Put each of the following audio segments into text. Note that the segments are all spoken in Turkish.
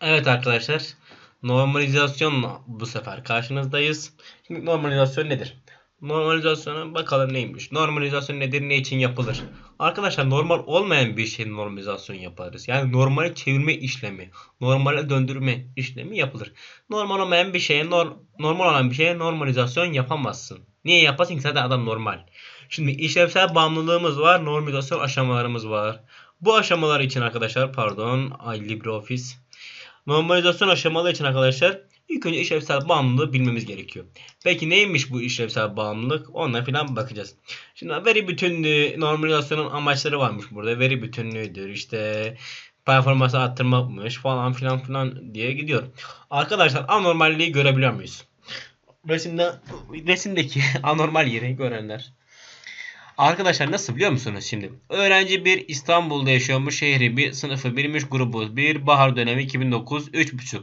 Evet arkadaşlar. Normalizasyonla bu sefer karşınızdayız. Şimdi normalizasyon nedir? Normalizasyona bakalım neymiş? Normalizasyon nedir? Ne için yapılır? Arkadaşlar normal olmayan bir şey normalizasyon yaparız. Yani normale çevirme işlemi, normale döndürme işlemi yapılır. Normal olmayan bir şeye, nor- normal olan bir şeye normalizasyon yapamazsın. Niye yapasın ki zaten adam normal. Şimdi işlevsel bağımlılığımız var, normalizasyon aşamalarımız var. Bu aşamalar için arkadaşlar pardon, LibreOffice. Normalizasyon aşamaları için arkadaşlar ilk önce işlevsel bağımlılığı bilmemiz gerekiyor. Peki neymiş bu işlevsel bağımlılık? Ona filan bakacağız. Şimdi veri bütünlüğü, normalizasyonun amaçları varmış burada. Veri bütünlüğüdür işte performansı arttırmakmış falan filan filan diye gidiyor. Arkadaşlar anormalliği görebiliyor muyuz? Resimde resimdeki anormal yeri görenler. Arkadaşlar nasıl biliyor musunuz şimdi? Öğrenci bir İstanbul'da yaşıyormuş şehri bir sınıfı birmiş grubu bir bahar dönemi 2009 3.5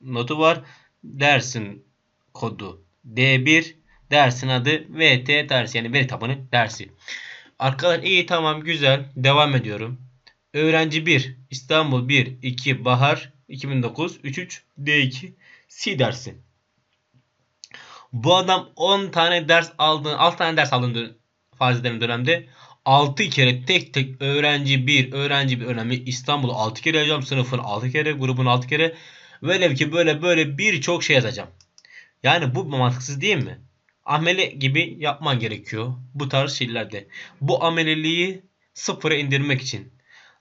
notu var. Dersin kodu D1 dersin adı VT ders yani veri tabanı dersi. Arkadaşlar iyi tamam güzel devam ediyorum. Öğrenci 1 İstanbul 1 2 bahar 2009 33 D2 C dersi. Bu adam 10 tane ders aldığını 6 tane ders aldığını farz edelim dönemde 6 kere tek tek öğrenci 1, öğrenci bir önemli İstanbul'u 6 kere yazacağım. Sınıfını 6 kere, grubunu 6 kere. Velev ki böyle böyle birçok şey yazacağım. Yani bu mantıksız değil mi? Amele gibi yapman gerekiyor bu tarz şeylerde. Bu ameleliği sıfıra indirmek için.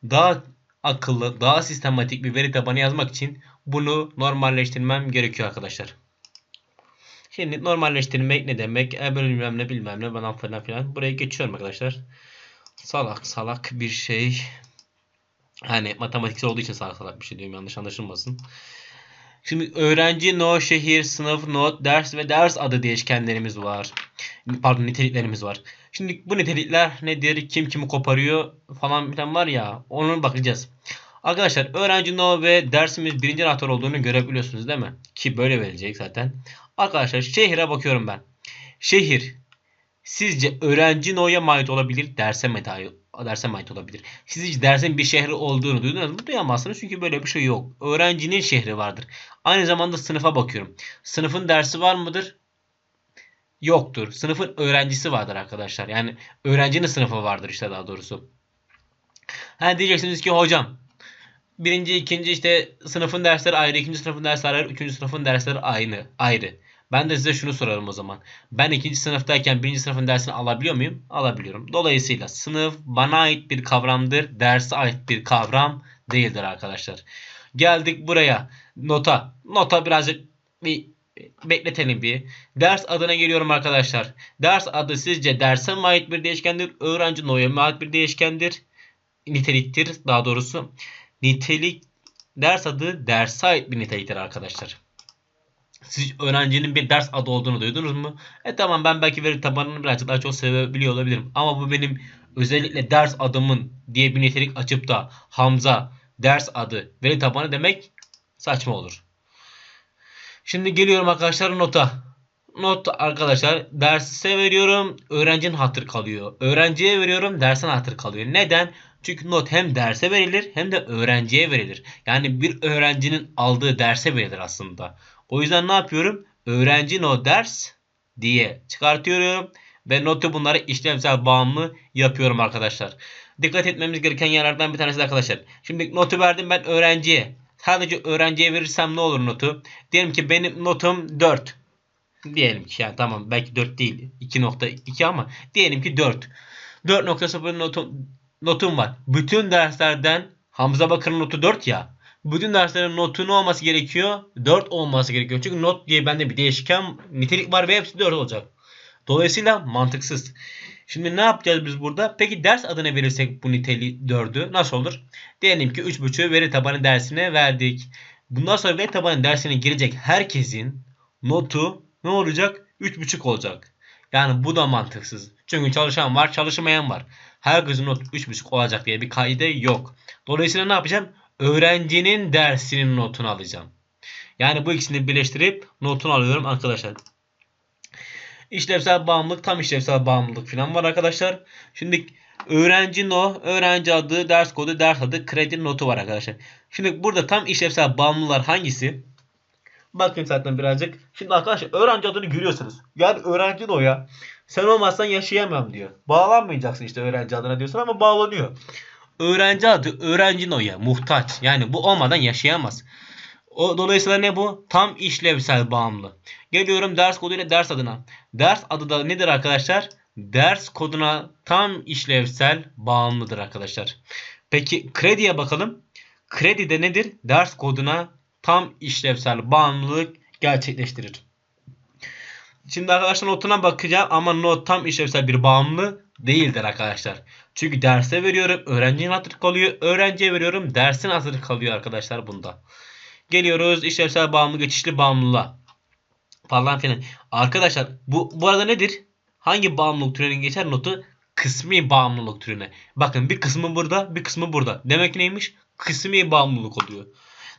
Daha akıllı, daha sistematik bir veri tabanı yazmak için bunu normalleştirmem gerekiyor arkadaşlar. Şimdi normalleştirmek ne demek? E böyle bilmem ne bilmem ne falan filan filan. Buraya geçiyorum arkadaşlar. Salak salak bir şey. Hani matematiksel olduğu için salak salak bir şey diyorum yanlış anlaşılmasın. Şimdi öğrenci, no, şehir, sınıf, not, ders ve ders adı değişkenlerimiz var. Pardon niteliklerimiz var. Şimdi bu nitelikler nedir? Kim kimi koparıyor falan filan var ya. Onun bakacağız. Arkadaşlar öğrenci no ve dersimiz birinci anahtar olduğunu görebiliyorsunuz değil mi? Ki böyle verecek zaten. Arkadaşlar şehire bakıyorum ben. Şehir sizce öğrenci no'ya mı ait olabilir? Derse mi derse mi ait olabilir? Siz hiç dersin bir şehri olduğunu duydunuz mu? Duyamazsınız çünkü böyle bir şey yok. Öğrencinin şehri vardır. Aynı zamanda sınıfa bakıyorum. Sınıfın dersi var mıdır? Yoktur. Sınıfın öğrencisi vardır arkadaşlar. Yani öğrencinin sınıfı vardır işte daha doğrusu. Ha diyeceksiniz ki hocam birinci, ikinci işte sınıfın dersleri ayrı, ikinci sınıfın dersleri ayrı, üçüncü sınıfın dersleri aynı, ayrı. Ben de size şunu sorarım o zaman. Ben ikinci sınıftayken birinci sınıfın dersini alabiliyor muyum? Alabiliyorum. Dolayısıyla sınıf bana ait bir kavramdır, derse ait bir kavram değildir arkadaşlar. Geldik buraya. Nota. Nota birazcık bir bekletelim bir. Ders adına geliyorum arkadaşlar. Ders adı sizce derse mi ait bir değişkendir? Öğrenci noya mı ait bir değişkendir? Niteliktir daha doğrusu. Nitelik ders adı derse ait bir niteliktir arkadaşlar. Siz öğrencinin bir ders adı olduğunu duydunuz mu? E tamam ben belki veri tabanını birazcık daha çok sevebiliyor olabilirim. Ama bu benim özellikle ders adımın diye bir nitelik açıp da Hamza ders adı veri tabanı demek saçma olur. Şimdi geliyorum arkadaşlar nota. Not arkadaşlar derse veriyorum öğrencinin hatır kalıyor. Öğrenciye veriyorum dersin hatır kalıyor. Neden? Çünkü not hem derse verilir hem de öğrenciye verilir. Yani bir öğrencinin aldığı derse verilir aslında. O yüzden ne yapıyorum? Öğrenci not ders diye çıkartıyorum ve notu bunları işlemsel bağımlı yapıyorum arkadaşlar. Dikkat etmemiz gereken yerlerden bir tanesi de arkadaşlar. Şimdi notu verdim ben öğrenciye. Sadece öğrenciye verirsem ne olur notu? Diyelim ki benim notum 4. Diyelim ki yani tamam belki 4 değil 2.2 ama diyelim ki 4. 4.0 notum, notum var. Bütün derslerden Hamza Bakır'ın notu 4 ya. Bütün derslerin notu ne olması gerekiyor? 4 olması gerekiyor. Çünkü not diye bende bir değişken nitelik var ve hepsi 4 olacak. Dolayısıyla mantıksız. Şimdi ne yapacağız biz burada? Peki ders adına verirsek bu niteliği 4'ü nasıl olur? Diyelim ki 3.5'ü veri tabanı dersine verdik. Bundan sonra veri tabanı dersine girecek herkesin notu ne olacak? 3.5 olacak. Yani bu da mantıksız. Çünkü çalışan var, çalışmayan var. Herkesin not 3.5 olacak diye bir kaide yok. Dolayısıyla ne yapacağım? Öğrencinin dersinin notunu alacağım. Yani bu ikisini birleştirip notunu alıyorum arkadaşlar. İşlevsel bağımlılık, tam işlevsel bağımlılık falan var arkadaşlar. Şimdi Öğrenci no, öğrenci adı, ders kodu, ders adı, kredi notu var arkadaşlar. Şimdi burada tam işlevsel bağımlılar hangisi? Bakın zaten birazcık. Şimdi arkadaşlar öğrenci adını görüyorsunuz. Yani öğrenci de o ya. Sen olmazsan yaşayamam diyor. Bağlanmayacaksın işte öğrenci adına diyorsun ama bağlanıyor. Öğrenci adı öğrencinin o ya. Muhtaç. Yani bu olmadan yaşayamaz. O, dolayısıyla ne bu? Tam işlevsel bağımlı. Geliyorum ders koduyla ders adına. Ders adı da nedir arkadaşlar? Ders koduna tam işlevsel bağımlıdır arkadaşlar. Peki krediye bakalım. Kredi de nedir? Ders koduna tam işlevsel bağımlılık gerçekleştirir. Şimdi arkadaşlar notuna bakacağım ama not tam işlevsel bir bağımlı değildir arkadaşlar. Çünkü derse veriyorum öğrencinin hatırı kalıyor. Öğrenciye veriyorum dersin hatırı kalıyor arkadaşlar bunda. Geliyoruz işlevsel bağımlı geçişli bağımlılığa. Falan filan. Arkadaşlar bu, bu arada nedir? Hangi bağımlılık türüne geçer notu? Kısmi bağımlılık türüne. Bakın bir kısmı burada bir kısmı burada. Demek neymiş? Kısmi bağımlılık oluyor.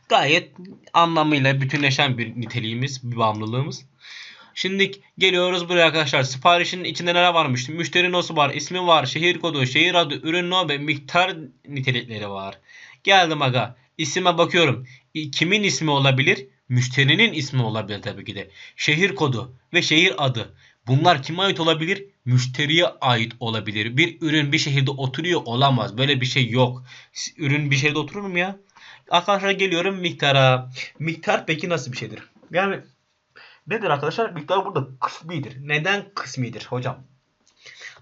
Gayet anlamıyla bütünleşen bir niteliğimiz, bir bağımlılığımız. Şimdi geliyoruz buraya arkadaşlar. Siparişin içinde neler varmış? Müşteri nosu var, ismi var, şehir kodu, şehir adı, ürün no ve miktar nitelikleri var. Geldim aga. İsime bakıyorum. Kimin ismi olabilir? Müşterinin ismi olabilir tabii ki de. Şehir kodu ve şehir adı. Bunlar kime ait olabilir? Müşteriye ait olabilir. Bir ürün bir şehirde oturuyor olamaz. Böyle bir şey yok. Ürün bir şehirde oturur mu ya? Arkadaşlar geliyorum miktara. Miktar peki nasıl bir şeydir? Yani nedir arkadaşlar? Miktar burada kısmidir. Neden kısmidir hocam?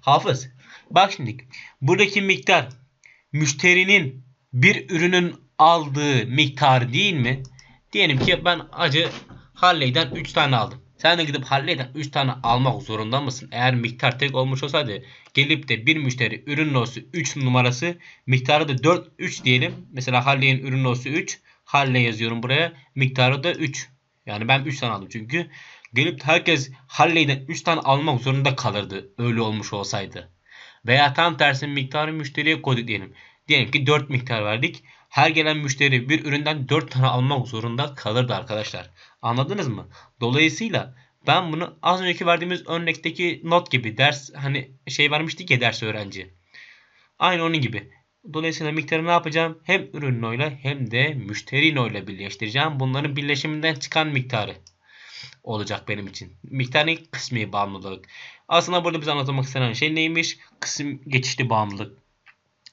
Hafız. Bak şimdi. Buradaki miktar müşterinin bir ürünün aldığı miktar değil mi? Diyelim ki ben acı Harley'den 3 tane aldım. Sen de gidip Harley'den 3 tane almak zorunda mısın? Eğer miktar tek olmuş olsaydı gelip de bir müşteri ürün losu 3 numarası miktarı da 4 3 diyelim. Mesela Harley'in ürün losu 3. Harley yazıyorum buraya. Miktarı da 3. Yani ben 3 tane aldım çünkü. Gelip herkes Harley'den 3 tane almak zorunda kalırdı. Öyle olmuş olsaydı. Veya tam tersi miktarı müşteriye koyduk diyelim. Diyelim ki 4 miktar verdik. Her gelen müşteri bir üründen 4 tane almak zorunda kalırdı arkadaşlar. Anladınız mı? Dolayısıyla ben bunu az önceki verdiğimiz örnekteki not gibi ders hani şey vermiştik ya ders öğrenci. Aynı onun gibi. Dolayısıyla miktarı ne yapacağım? Hem ürün noyla hem de müşteri noyla birleştireceğim. Bunların birleşiminden çıkan miktarı olacak benim için. Miktarın kısmi bağımlılık. Aslında burada bize anlatmak istenen şey neymiş? Kısım geçişli bağımlılık.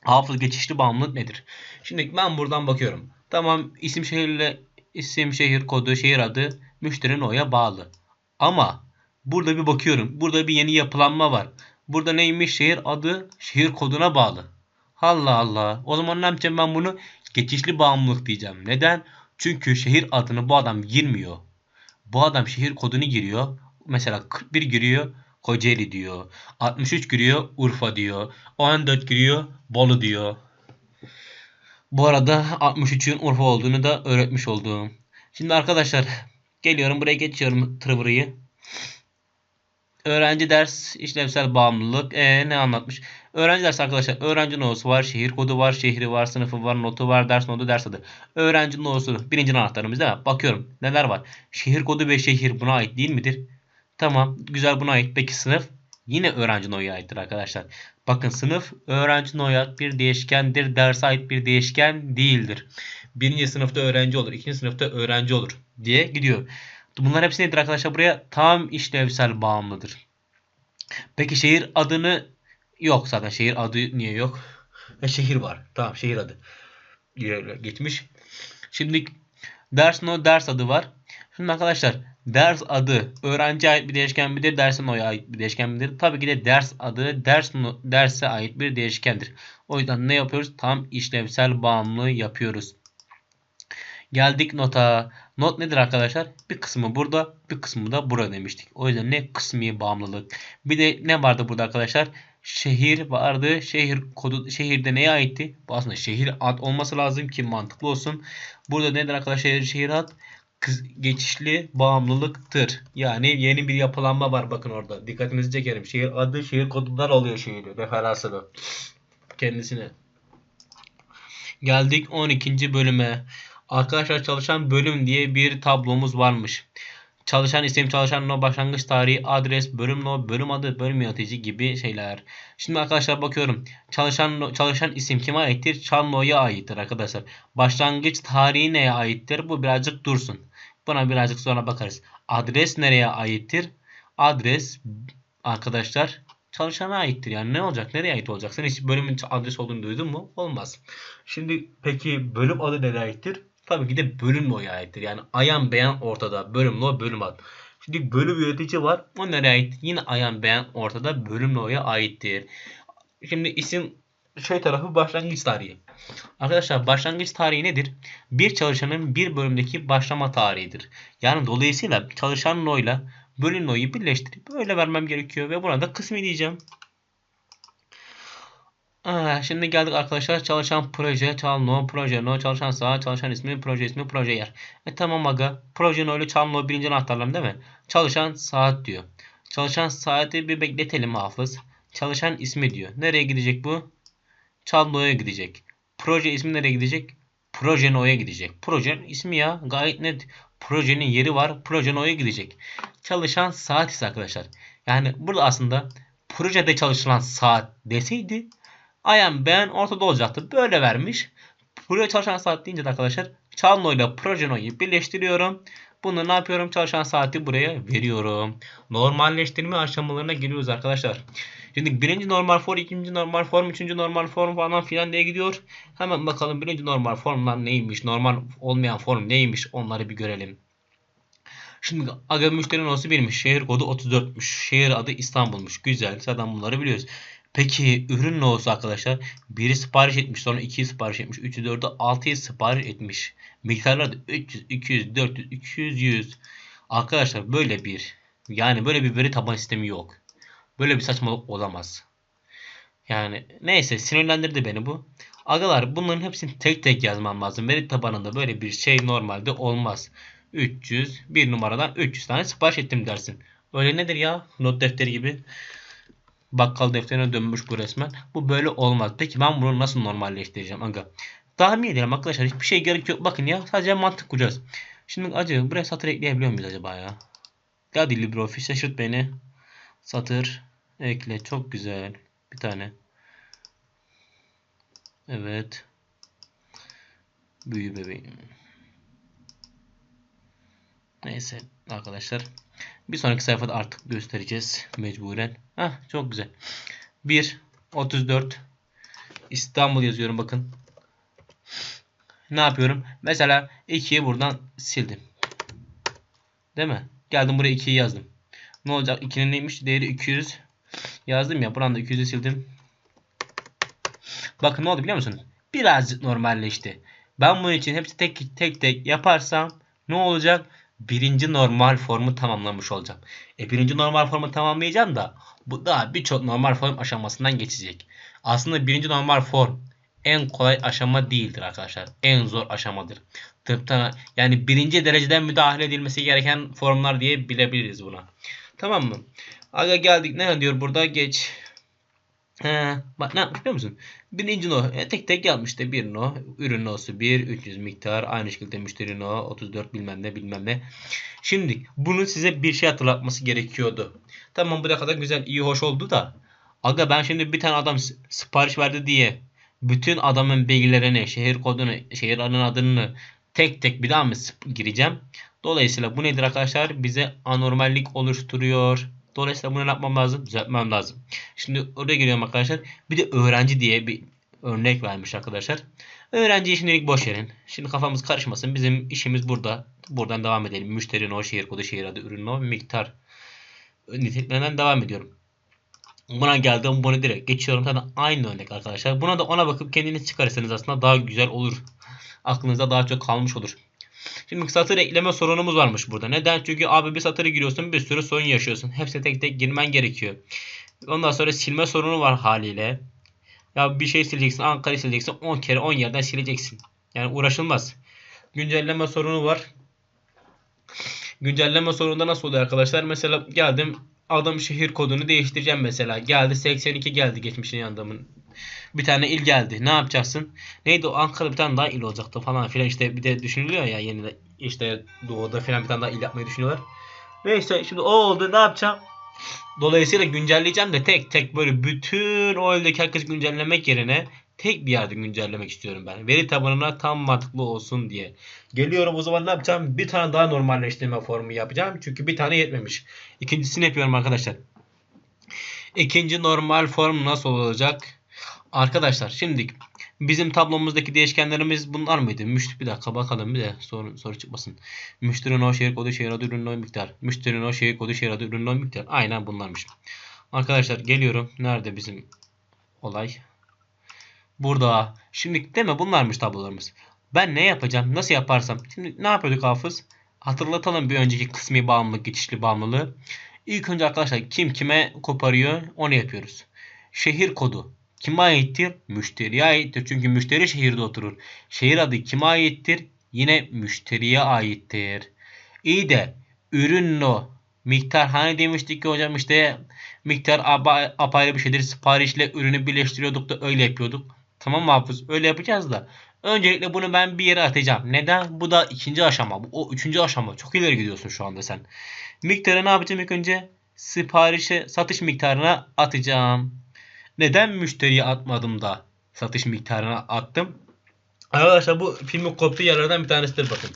Hafız geçişli bağımlılık nedir? Şimdi ben buradan bakıyorum. Tamam isim şehirle isim şehir kodu şehir adı müşterinin oya bağlı. Ama burada bir bakıyorum. Burada bir yeni yapılanma var. Burada neymiş şehir adı şehir koduna bağlı. Allah Allah. O zaman ne yapacağım ben bunu? Geçişli bağımlılık diyeceğim. Neden? Çünkü şehir adını bu adam girmiyor. Bu adam şehir kodunu giriyor. Mesela 41 giriyor. Kocaeli diyor. 63 giriyor Urfa diyor. 14 giriyor Bolu diyor. Bu arada 63'ün Urfa olduğunu da öğretmiş oldum. Şimdi arkadaşlar geliyorum buraya geçiyorum Trevor'ı. Öğrenci ders işlevsel bağımlılık. E ne anlatmış? Öğrenci ders arkadaşlar. Öğrenci notu var, şehir kodu var, şehri var, sınıfı var, notu var, ders notu, ders adı. Öğrenci notu birinci anahtarımız değil mi? Bakıyorum neler var. Şehir kodu ve şehir buna ait değil midir? Tamam güzel buna ait. Peki sınıf? Yine öğrenci noya aittir arkadaşlar. Bakın sınıf öğrenci noya bir değişkendir. Derse ait bir değişken değildir. Birinci sınıfta öğrenci olur. ikinci sınıfta öğrenci olur diye gidiyor. Bunlar hepsi nedir arkadaşlar? Buraya tam işlevsel bağımlıdır. Peki şehir adını yok zaten. Şehir adı niye yok? E, şehir var. Tamam şehir adı. Geçmiş. Şimdi ders no ders adı var. Şimdi arkadaşlar ders adı öğrenci ait bir değişken midir? Dersin oya ait bir değişken midir? Tabii ki de ders adı ders derse ait bir değişkendir. O yüzden ne yapıyoruz? Tam işlevsel bağımlı yapıyoruz. Geldik nota. Not nedir arkadaşlar? Bir kısmı burada, bir kısmı da burada demiştik. O yüzden ne kısmi bağımlılık. Bir de ne vardı burada arkadaşlar? Şehir vardı. Şehir kodu şehirde neye aitti? Bu aslında şehir ad olması lazım ki mantıklı olsun. Burada nedir arkadaşlar? Şehir ad geçişli bağımlılıktır. Yani yeni bir yapılanma var bakın orada. Dikkatinizi çekerim. Şehir adı şehir kodundan oluyor şehri. Referansını. Kendisine. Geldik 12. bölüme. Arkadaşlar çalışan bölüm diye bir tablomuz varmış. Çalışan isim, çalışan no, başlangıç tarihi, adres, bölüm no, bölüm adı, bölüm yönetici gibi şeyler. Şimdi arkadaşlar bakıyorum. Çalışan no, çalışan isim kime aittir? Çal no'ya aittir arkadaşlar. Başlangıç tarihi neye aittir? Bu birazcık dursun. Buna birazcık sonra bakarız. Adres nereye aittir? Adres arkadaşlar çalışana aittir. Yani ne olacak? Nereye ait olacak? Sen hiç bölümün adres olduğunu duydun mu? Olmaz. Şimdi peki bölüm adı nereye aittir? Tabii ki de bölüm no'ya aittir. Yani ayan beyan ortada. Bölüm no bölüm ad. Şimdi bölüm yönetici var. O nereye ait? Yine ayan beyan ortada. Bölüm no'ya aittir. Şimdi isim şey tarafı başlangıç tarihi. Arkadaşlar başlangıç tarihi nedir? Bir çalışanın bir bölümdeki başlama tarihidir. Yani dolayısıyla çalışan no ile bölüm no'yu birleştirip böyle vermem gerekiyor ve buna da kısmi diyeceğim. Aa, şimdi geldik arkadaşlar çalışan proje, çal no, proje no, çalışan saat, çalışan ismi, proje ismi, proje yer. E tamam aga. Proje no ile çal no birinci anahtarlarım değil mi? Çalışan saat diyor. Çalışan saati bir bekletelim hafız. Çalışan ismi diyor. Nereye gidecek bu? Çal no'ya gidecek. Proje ismi nereye gidecek? Proje no'ya gidecek. Projenin ismi ya gayet net. Projenin yeri var. Proje no'ya gidecek. Çalışan saat ise arkadaşlar. Yani burada aslında projede çalışılan saat deseydi Ayan beğen ortada olacaktı. Böyle vermiş. Buraya çalışan saat deyince de arkadaşlar Çalno ile Projeno'yu birleştiriyorum. Bunu ne yapıyorum? Çalışan saati buraya veriyorum. Normalleştirme aşamalarına giriyoruz arkadaşlar. Şimdi birinci normal form, ikinci normal form, üçüncü normal form falan filan diye gidiyor. Hemen bakalım birinci normal formlar neymiş, normal olmayan form neymiş onları bir görelim. Şimdi aga müşterinin olsa birmiş. Şehir kodu 34'müş. Şehir adı İstanbul'muş. Güzel. Zaten bunları biliyoruz. Peki ürün ne olsa arkadaşlar? Biri sipariş etmiş sonra 2'yi sipariş etmiş. 3'ü 4'ü 6'yı sipariş etmiş. Miktarlar da 300, 200, 400, 200, 100. Arkadaşlar böyle bir yani böyle bir veri taban sistemi yok. Böyle bir saçmalık olamaz. Yani neyse sinirlendirdi beni bu. Agalar bunların hepsini tek tek yazmam lazım. Veri tabanında böyle bir şey normalde olmaz. 300 bir numaradan 300 tane sipariş ettim dersin. Öyle nedir ya? Not defteri gibi bakkal defterine dönmüş bu resmen. Bu böyle olmaz. Peki ben bunu nasıl normalleştireceğim aga? Tahmin edelim arkadaşlar. Hiçbir şey gerek yok. Bakın ya sadece mantık kuracağız. Şimdi acı buraya satır ekleyebiliyor muyuz acaba ya? Hadi LibreOffice şaşırt beni. Satır ekle. Çok güzel. Bir tane. Evet. Büyü bebeğim. Neyse arkadaşlar. Bir sonraki sayfada artık göstereceğiz mecburen. Hah çok güzel. 1 34 İstanbul yazıyorum bakın. Ne yapıyorum? Mesela 2'yi buradan sildim. Değil mi? Geldim buraya 2'yi yazdım. Ne olacak? 2'nin neymiş? Değeri 200. Yazdım ya. Buradan da 200'ü sildim. Bakın ne oldu biliyor musunuz? Birazcık normalleşti. Ben bunun için hepsi tek tek tek yaparsam ne olacak? birinci normal formu tamamlamış olacağım. E birinci normal formu tamamlayacağım da bu daha birçok normal form aşamasından geçecek. Aslında birinci normal form en kolay aşama değildir arkadaşlar. En zor aşamadır. Tıpta yani birinci dereceden müdahale edilmesi gereken formlar diye bilebiliriz buna. Tamam mı? Aga geldik. Ne diyor burada? Geç. He, bak ne yapmış biliyor musun? Birinci no e, tek tek yazmıştı. Bir no. Ürün no'su 1. 300 miktar. Aynı şekilde müşteri no. 34 bilmem ne bilmem ne. Şimdi bunu size bir şey hatırlatması gerekiyordu. Tamam buraya kadar güzel iyi hoş oldu da. Aga ben şimdi bir tane adam sipariş verdi diye bütün adamın bilgilerini, şehir kodunu, şehir adının adını tek tek bir daha mı gireceğim? Dolayısıyla bu nedir arkadaşlar? Bize anormallik oluşturuyor. Dolayısıyla bunu yapmam lazım? Düzeltmem lazım. Şimdi oraya geliyorum arkadaşlar. Bir de öğrenci diye bir örnek vermiş arkadaşlar. Öğrenciyi şimdilik boş verin. Şimdi kafamız karışmasın. Bizim işimiz burada. Buradan devam edelim. Müşteri no, şehir kodu, şehir adı, ürün no, miktar niteliklerinden devam ediyorum. Buna geldim. Bunu direkt geçiyorum. Zaten aynı örnek arkadaşlar. Buna da ona bakıp kendiniz çıkarırsanız aslında daha güzel olur. Aklınızda daha çok kalmış olur. Şimdi satır ekleme sorunumuz varmış burada. Neden? Çünkü abi bir satırı giriyorsun bir sürü sorun yaşıyorsun. Hepsine tek tek girmen gerekiyor. Ondan sonra silme sorunu var haliyle. Ya bir şey sileceksin, Ankara'yı sileceksin. 10 kere 10 yerden sileceksin. Yani uğraşılmaz. Güncelleme sorunu var. Güncelleme sorununda nasıl oluyor arkadaşlar? Mesela geldim adam şehir kodunu değiştireceğim mesela. Geldi 82 geldi geçmişin adamın bir tane il geldi. Ne yapacaksın? Neydi o Ankara bir tane daha il olacaktı falan filan işte bir de düşünülüyor ya yeni işte doğuda filan bir tane daha il yapmayı düşünüyorlar. Neyse şimdi o oldu ne yapacağım? Dolayısıyla güncelleyeceğim de tek tek böyle bütün o herkes güncellemek yerine tek bir yerde güncellemek istiyorum ben. Veri tabanına tam mantıklı olsun diye. Geliyorum o zaman ne yapacağım? Bir tane daha normalleştirme formu yapacağım. Çünkü bir tane yetmemiş. İkincisini yapıyorum arkadaşlar. İkinci normal form nasıl olacak? Arkadaşlar şimdi bizim tablomuzdaki değişkenlerimiz bunlar mıydı? Müşteri bir dakika bakalım bir de soru, soru çıkmasın. Müşterinin o şehir kodu şehir adı ürünün miktar. Müşterinin o şehir kodu şehir adı ürünün miktar. Aynen bunlarmış. Arkadaşlar geliyorum. Nerede bizim olay? Burada. Şimdi değil mi bunlarmış tablolarımız. Ben ne yapacağım? Nasıl yaparsam? Şimdi ne yapıyorduk hafız? Hatırlatalım bir önceki kısmi bağımlılık, geçişli bağımlılığı. İlk önce arkadaşlar kim kime koparıyor onu yapıyoruz. Şehir kodu kime aittir? Müşteriye aittir. Çünkü müşteri şehirde oturur. Şehir adı kime aittir? Yine müşteriye aittir. İyi de ürün no miktar hani demiştik ki hocam işte miktar apayrı bir şeydir. Siparişle ürünü birleştiriyorduk da öyle yapıyorduk. Tamam mı hafız? Öyle yapacağız da. Öncelikle bunu ben bir yere atacağım. Neden? Bu da ikinci aşama. Bu o üçüncü aşama. Çok ileri gidiyorsun şu anda sen. Miktarı ne yapacağım ilk önce? Siparişe satış miktarına atacağım. Neden müşteriye atmadım da satış miktarına attım? Arkadaşlar bu filmin koptuğu yerlerden bir tanesidir bakın.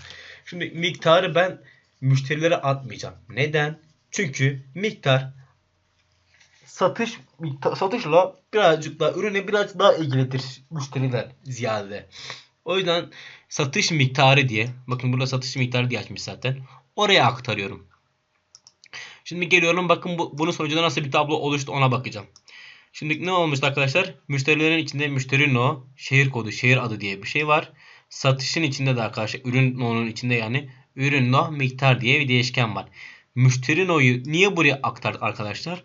Şimdi miktarı ben müşterilere atmayacağım. Neden? Çünkü miktar satış satışla birazcık daha ürüne biraz daha ilgilidir müşteriler ziyade. O yüzden satış miktarı diye bakın burada satış miktarı diye açmış zaten. Oraya aktarıyorum. Şimdi geliyorum bakın bu, bunun sonucunda nasıl bir tablo oluştu ona bakacağım. Şimdi ne olmuş arkadaşlar? Müşterilerin içinde müşteri no, şehir kodu, şehir adı diye bir şey var. Satışın içinde de arkadaşlar ürün no'nun içinde yani ürün no miktar diye bir değişken var. Müşteri no'yu niye buraya aktardık arkadaşlar?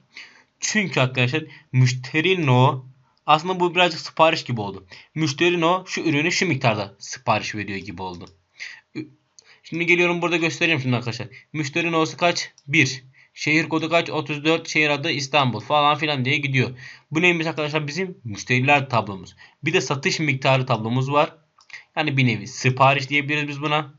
Çünkü arkadaşlar müşteri no aslında bu birazcık sipariş gibi oldu. Müşteri no şu ürünü şu miktarda sipariş veriyor gibi oldu. Şimdi geliyorum burada göstereyim şimdi arkadaşlar. Müşteri no'su kaç? 1. Şehir kodu kaç? 34. Şehir adı İstanbul falan filan diye gidiyor. Bu neymiş arkadaşlar? Bizim müşteriler tablomuz. Bir de satış miktarı tablomuz var. Yani bir nevi sipariş diyebiliriz biz buna.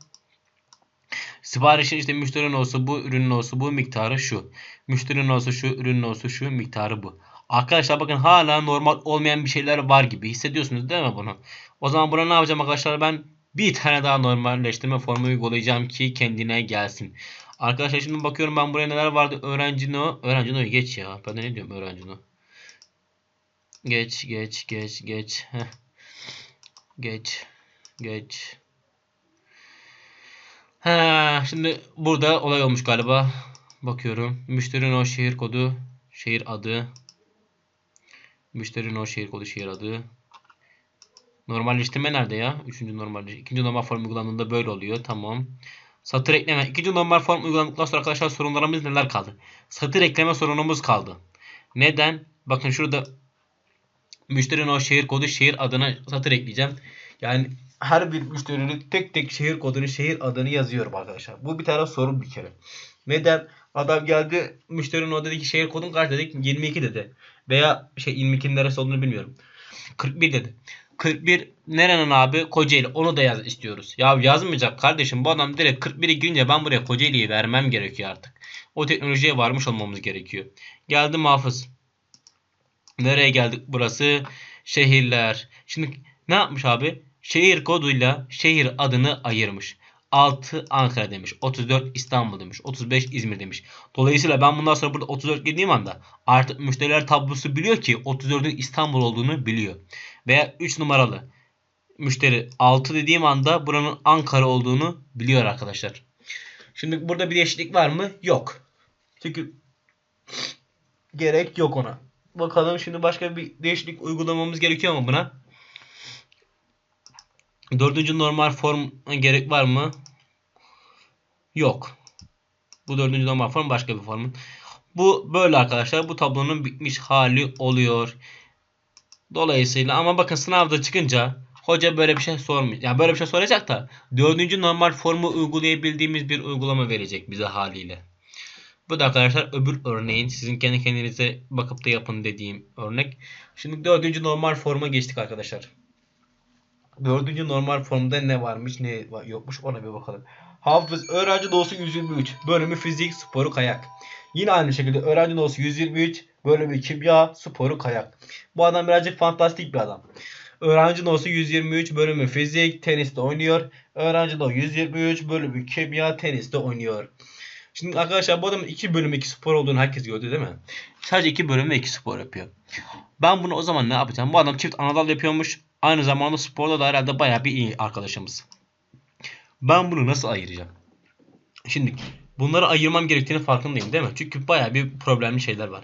Siparişin işte müşterinin olsa bu, ürünün olsa bu miktarı şu. Müşterinin olsa şu, ürünün olsa şu miktarı bu. Arkadaşlar bakın hala normal olmayan bir şeyler var gibi hissediyorsunuz değil mi bunu? O zaman buna ne yapacağım arkadaşlar? Ben bir tane daha normalleştirme formu uygulayacağım ki kendine gelsin. Arkadaşlar şimdi bakıyorum ben buraya neler vardı. Öğrenci no. Öğrenci no geç ya. Ben ne diyorum öğrenci no. Geç geç geç geç. Geç. Geç. Ha, şimdi burada olay olmuş galiba. Bakıyorum. Müşterinin o şehir kodu, şehir adı. Müşterinin o şehir kodu, şehir adı. Normalleştirme nerede ya? Üçüncü normalleştirme. İkinci normal form uygulandığında böyle oluyor. Tamam. Satır ekleme. İkinci normal form uygulandıktan sonra arkadaşlar sorunlarımız neler kaldı? Satır ekleme sorunumuz kaldı. Neden? Bakın şurada müşterinin o şehir kodu, şehir adına satır ekleyeceğim. Yani her bir müşterinin tek tek şehir kodunu, şehir adını yazıyorum arkadaşlar. Bu bir tane sorun bir kere. Neden? Adam geldi müşterinin o dedi ki şehir kodun kaç dedik? 22 dedi. Veya şey 22'nin neresi olduğunu bilmiyorum. 41 dedi. 41 nerenin abi? Kocaeli. Onu da yaz istiyoruz. Ya yazmayacak kardeşim. Bu adam direkt 41'e girince ben buraya Kocaeli'yi vermem gerekiyor artık. O teknolojiye varmış olmamız gerekiyor. Geldim hafız. Nereye geldik burası? Şehirler. Şimdi ne yapmış abi? Şehir koduyla şehir adını ayırmış. 6 Ankara demiş. 34 İstanbul demiş. 35 İzmir demiş. Dolayısıyla ben bundan sonra burada 34 dediğim anda artık müşteriler tablosu biliyor ki 34'ün İstanbul olduğunu biliyor. Veya 3 numaralı müşteri 6 dediğim anda buranın Ankara olduğunu biliyor arkadaşlar. Şimdi burada bir değişiklik var mı? Yok. Çünkü gerek yok ona. Bakalım şimdi başka bir değişiklik uygulamamız gerekiyor mu buna? Dördüncü normal form gerek var mı? Yok. Bu dördüncü normal form başka bir formun. Bu böyle arkadaşlar. Bu tablonun bitmiş hali oluyor. Dolayısıyla ama bakın sınavda çıkınca hoca böyle bir şey sormuyor. Yani böyle bir şey soracak da dördüncü normal formu uygulayabildiğimiz bir uygulama verecek bize haliyle. Bu da arkadaşlar öbür örneğin sizin kendi kendinize bakıp da yapın dediğim örnek. Şimdi dördüncü normal forma geçtik arkadaşlar. Dördüncü normal formda ne varmış ne yokmuş ona bir bakalım. Hafız öğrenci dolusu 123 bölümü fizik sporu kayak. Yine aynı şekilde öğrenci dolusu 123 bölümü kimya sporu kayak. Bu adam birazcık fantastik bir adam. Öğrenci dolusu 123 bölümü fizik teniste oynuyor. Öğrenci dolusu 123 bölümü kimya teniste oynuyor. Şimdi arkadaşlar bu adamın iki bölüm iki spor olduğunu herkes gördü değil mi? Sadece iki bölüm ve iki spor yapıyor. Ben bunu o zaman ne yapacağım? Bu adam çift anadal yapıyormuş. Aynı zamanda sporda da herhalde bayağı bir iyi arkadaşımız. Ben bunu nasıl ayıracağım? Şimdi bunları ayırmam gerektiğini farkındayım değil mi? Çünkü bayağı bir problemli şeyler var.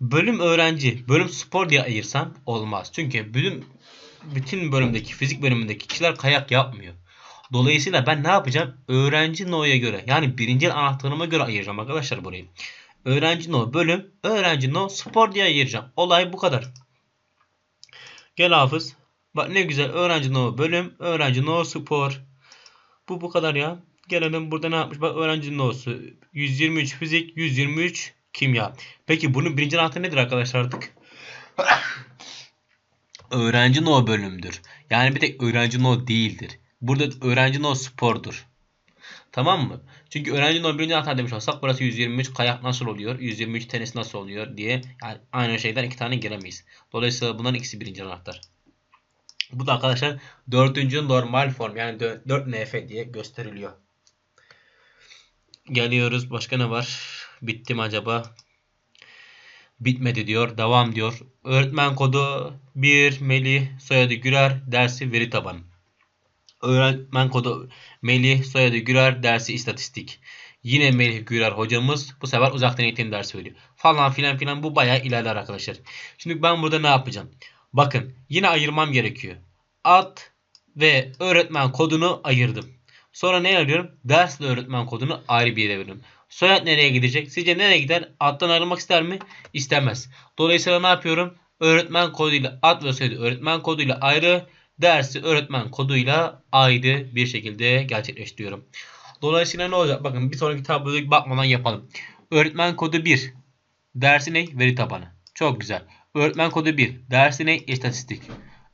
Bölüm öğrenci, bölüm spor diye ayırsam olmaz. Çünkü bütün bütün bölümdeki fizik bölümündeki kişiler kayak yapmıyor. Dolayısıyla ben ne yapacağım? Öğrenci no'ya göre yani birinci anahtarıma göre ayıracağım arkadaşlar burayı. Öğrenci no bölüm, öğrenci no spor diye ayıracağım. Olay bu kadar. Gel hafız. Bak ne güzel öğrenci no bölüm, öğrenci no spor. Bu bu kadar ya. Gelelim burada ne yapmış? Bak öğrenci no'su 123 fizik, 123 kimya. Peki bunun birinci anahtarı nedir arkadaşlar artık? öğrenci no bölümdür. Yani bir tek öğrenci no değildir. Burada öğrenci no spordur. Tamam mı? Çünkü öğrenci no birinci anahtar demiş olsak burası 123 kayak nasıl oluyor? 123 tenis nasıl oluyor diye yani aynı şeyden iki tane giremeyiz. Dolayısıyla bunların ikisi birinci anahtar. Bu da arkadaşlar dördüncü normal form yani 4 NF diye gösteriliyor. Geliyoruz. Başka ne var? Bitti mi acaba? Bitmedi diyor. Devam diyor. Öğretmen kodu 1 Melih soyadı Gürer dersi veri tabanı. Öğretmen kodu Melih soyadı Gürer dersi istatistik. Yine Melih Gürer hocamız bu sefer uzaktan eğitim dersi veriyor. Falan filan filan bu bayağı ilerler arkadaşlar. Şimdi ben burada ne yapacağım? Bakın yine ayırmam gerekiyor. Ad ve öğretmen kodunu ayırdım. Sonra ne arıyorum? Ders ve öğretmen kodunu ayrı bir yere veriyorum. Soyad nereye gidecek? Sizce nereye gider? Adtan ayrılmak ister mi? İstemez. Dolayısıyla ne yapıyorum? Öğretmen koduyla ad ve soyadı öğretmen koduyla ayrı, dersi öğretmen koduyla ayrı bir şekilde gerçekleştiriyorum. Dolayısıyla ne olacak? Bakın bir sonraki tabloya bakmadan yapalım. Öğretmen kodu 1. Dersi ne? Veri tabanı. Çok güzel. Öğretmen kodu 1. Dersi ne? İstatistik.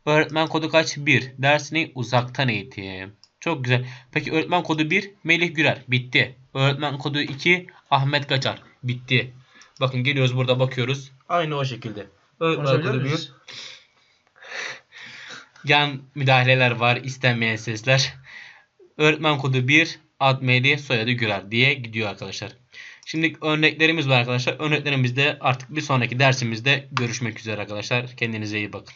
Öğretmen kodu kaç? 1. Dersi ne? Uzaktan eğitim. Çok güzel. Peki öğretmen kodu 1 Melih Gürer. Bitti. Öğretmen kodu 2 Ahmet Kaçar. Bitti. Bakın geliyoruz burada bakıyoruz. Aynı o şekilde. Öğretmen kodu 1. muyuz? Yan müdahaleler var. istenmeyen sesler. Öğretmen kodu 1 Ad Melih soyadı Gürer diye gidiyor arkadaşlar. Şimdi örneklerimiz var arkadaşlar. Örneklerimizde artık bir sonraki dersimizde görüşmek üzere arkadaşlar. Kendinize iyi bakın.